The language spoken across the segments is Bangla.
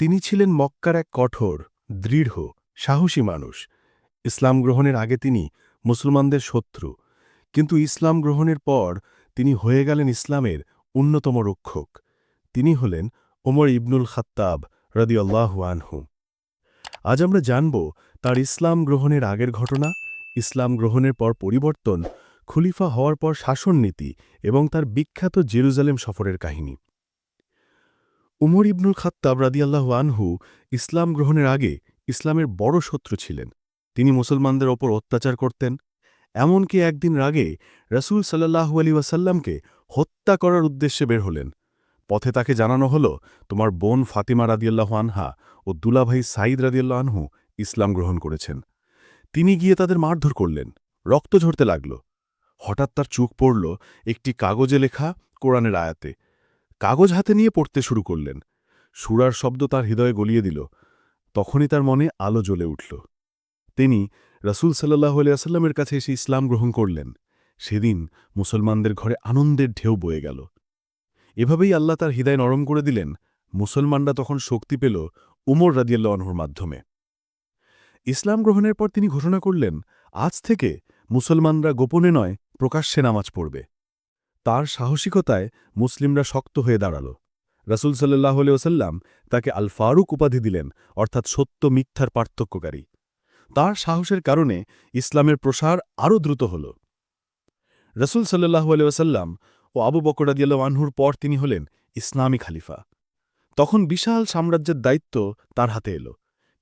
তিনি ছিলেন মক্কার এক কঠোর, দৃঢ়, সাহসী মানুষ। ইসলাম গ্রহণের আগে তিনি মুসলমানদের শত্রু। কিন্তু ইসলাম গ্রহণের পর তিনি হয়ে গেলেন ইসলামের অন্যতম রক্ষক। তিনি হলেন ওমর ইবনুল খাত্তাব রদিয়াল্লাহু আনহু। আজ আমরা জানব তার ইসলাম গ্রহণের আগের ঘটনা, ইসলাম গ্রহণের পর পরিবর্তন, খলিফা হওয়ার পর শাসননীতি এবং তার বিখ্যাত জেরুজালেম সফরের কাহিনী। উমর ইবনুল খাত্তাব রাদিয়াল্লাহু আনহু ইসলাম গ্রহণের আগে ইসলামের বড় শত্রু ছিলেন। তিনি মুসলমানদের ওপর অত্যাচার করতেন, এমনকি একদিন রাগে রসুল সাল্লাহু আলী ওয়াসাল্লামকে হত্যা করার উদ্দেশ্যে বের হলেন। পথে তাকে জানানো হল, তোমার বোন ফাতিমা রাদিয়াল্লাহু আনহা ও দুলাভাই সাঈদ রাদিয়াল্লাহ আনহু ইসলাম গ্রহণ করেছেন। তিনি গিয়ে তাদের মারধর করলেন, রক্ত ঝরতে লাগল। হঠাৎ তার চোখ পড়ল একটি কাগজে লেখা কোরআনের আয়াতে। কাগজ হাতে নিয়ে পড়তে শুরু করলেন। সুরার শব্দ তার হৃদয়ে গলিয়ে দিল। তখনই তার মনে আলো জ্বলে উঠল। তিনি রসুল সাল্লাহ আলিয়াসাল্লামের কাছে এসে ইসলাম গ্রহণ করলেন। সেদিন মুসলমানদের ঘরে আনন্দের ঢেউ বয়ে গেল। এভাবেই আল্লাহ তার হৃদয় নরম করে দিলেন। মুসলমানরা তখন শক্তি পেল উমর রাদিয়াল্লা অনহুর মাধ্যমে। ইসলাম গ্রহণের পর তিনি ঘোষণা করলেন, আজ থেকে মুসলমানরা গোপনে নয়, প্রকাশ্যে নামাজ পড়বে। তার সাহসিকতায় মুসলিমরা শক্ত হয়ে দাঁড়াল। রসুল সাল্লাহ ওসাল্লাম তাকে আল ফারুক উপাধি দিলেন, অর্থাৎ সত্য মিথ্যার পার্থক্যকারী। তার সাহসের কারণে ইসলামের প্রসার আরও দ্রুত হল। রসুল সাল্লাহ ওসাল্লাম ও আবু বকরাদিয়াল আনহুর পর তিনি হলেন ইসলামী খালিফা। তখন বিশাল সাম্রাজ্যের দায়িত্ব তার হাতে এলো,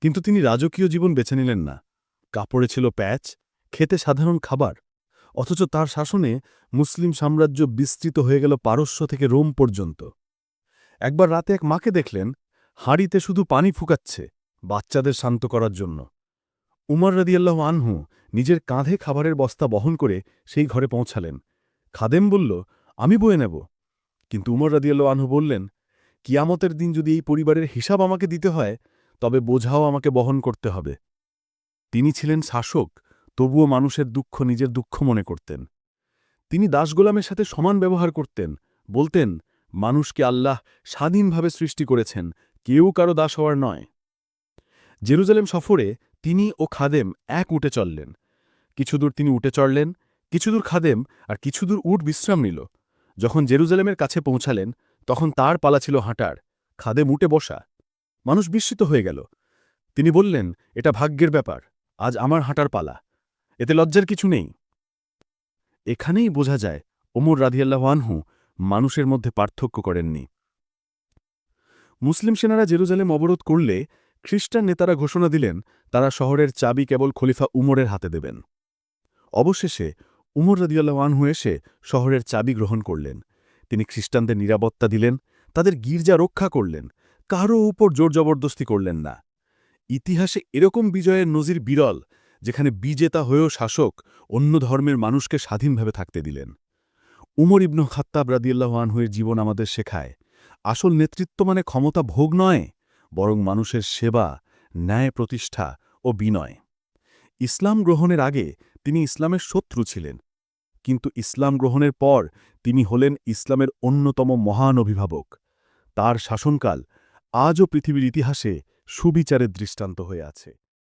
কিন্তু তিনি রাজকীয় জীবন বেছে নিলেন না। কাপড়ে ছিল প্যাচ, খেতে সাধারণ খাবার অথচ তার শাসনে মুসলিম সাম্রাজ্য বিস্তৃত হয়ে গেল পারস্য থেকে রোম পর্যন্ত। একবার রাতে এক মাকে দেখলেন, হাঁড়িতে শুধু পানি ফুকাচ্ছে বাচ্চাদের শান্ত করার জন্য। উমর রদিয়াল্লাহ আনহু নিজের কাঁধে খাবারের বস্তা বহন করে সেই ঘরে পৌঁছালেন। খাদেম বলল, আমি বয়ে নেব। কিন্তু উমর রদিয়াল্লাহ আনহু বললেন, কিয়ামতের দিন যদি এই পরিবারের হিসাব আমাকে দিতে হয়, তবে বোঝাও আমাকে বহন করতে হবে। তিনি ছিলেন শাসক তবুও মানুষের দুঃখ নিজের দুঃখ মনে করতেন। তিনি দাসগোলামের সাথে সমান ব্যবহার করতেন, বলতেন, মানুষকে আল্লাহ স্বাধীনভাবে সৃষ্টি করেছেন, কেউ কারও দাস হওয়ার নয়। জেরুজালেম সফরে তিনি ও খাদেম এক উঠে চললেন। কিছুদূর তিনি উঠে চড়লেন কিছুদূর খাদেম আর কিছুদূর উট বিশ্রাম নিল। যখন জেরুজালেমের কাছে পৌঁছালেন, তখন তার পালা ছিল হাঁটার, খাদেম উঠে বসা। মানুষ বিস্মিত হয়ে গেল। তিনি বললেন, এটা ভাগ্যের ব্যাপার, আজ আমার হাঁটার পালা। এতে লজ্জার কিছু নেই। এখানেই বোঝা যায় ওমর রাধিয়াল্লাহ আনহু মানুষের মধ্যে পার্থক্য করেননি। মুসলিম সেনারা জেরুজালেম অবরোধ করলে খ্রিস্টান নেতারা ঘোষণা দিলেন, তারা শহরের চাবি কেবল খলিফা উমরের হাতে দেবেন। অবশেষে উমর রাদিয়াল্লাহ আনহু এসে শহরের চাবি গ্রহণ করলেন। তিনি খ্রিস্টানদের নিরাপত্তা দিলেন, তাদের গির্জা রক্ষা করলেন কারও উপর জোর জবরদস্তি করলেন না। ইতিহাসে এরকম বিজয়ের নজির বিরল যেখানে বিজেতা হয়েও শাসক অন্য ধর্মের মানুষকে স্বাধীনভাবে থাকতে দিলেন। উমর ইবনু খাত্তাব রাদিয়াল্লাহ আনহুয়ের জীবন আমাদের শেখায়, আসল নেতৃত্ব মানে ক্ষমতা ভোগ নয়, বরং মানুষের সেবা, ন্যায় প্রতিষ্ঠা ও বিনয়। ইসলাম গ্রহণের আগে তিনি ইসলামের শত্রু ছিলেন, কিন্তু ইসলাম গ্রহণের পর তিনি হলেন ইসলামের অন্যতম মহান অভিভাবক। তার শাসনকাল আজও পৃথিবীর ইতিহাসে সুবিচারের দৃষ্টান্ত হয়ে আছে।